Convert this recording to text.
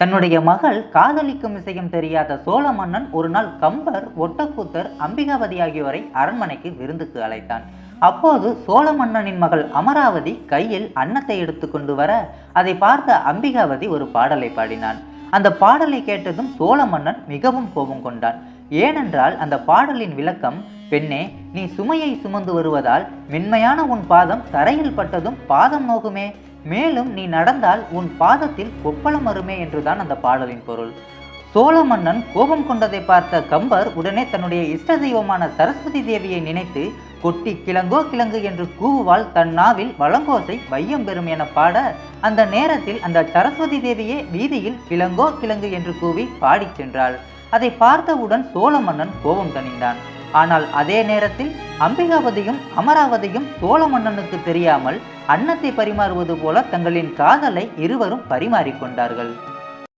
தன்னுடைய மகள் காதலிக்கும் விஷயம் தெரியாத சோழ மன்னன் ஒரு நாள் கம்பர் ஒட்டக்கூத்தர் அம்பிகாவதி ஆகியோரை அரண்மனைக்கு விருந்துக்கு அழைத்தான். அப்போது சோழ மன்னனின் மகள் அமராவதி கையில் அன்னத்தை எடுத்துக்கொண்டு வர அதை பார்த்த அம்பிகாவதி ஒரு பாடலை பாடினான். அந்த பாடலை கேட்டதும் சோழ மன்னன் மிகவும் கோபம் கொண்டான். ஏனென்றால் அந்த பாடலின் விளக்கம் பெண்ணே நீ சுமையை சுமந்து வருவதால் மென்மையான உன் பாதம் தரையில் பட்டதும் பாதம் நோகுமே. மேலும் நீ நடந்தால் உன் பாதத்தில் கொப்பளம் வருமே என்றுதான் அந்த பாடலின் பொருள். சோழ மன்னன் கோபம் கொண்டதை பார்த்த கம்பர் உடனே தன்னுடைய இஷ்ட தெய்வமான சரஸ்வதி தேவியை நினைத்து கொட்டி கிழங்கோ கிழங்கு என்று கூவுவாள் தன் நாவில் வளங்கோசை வையம் பெறும் என பாட அந்த நேரத்தில் அந்த சரஸ்வதி தேவியே வீதியில் கிழங்கோ கிழங்கு என்று கூவி பாடிச் சென்றாள். அதை பார்த்தவுடன் சோழ மன்னன் கோபம் தணிந்தான். ஆனால் அதே நேரத்தில் அம்பிகாவதியும் அமராவதியும் சோழ மன்னனுக்கு தெரியாமல் அன்னத்தை பரிமாறுவது போல தங்களின் காதலை இருவரும் பரிமாறிக்கொண்டார்கள்.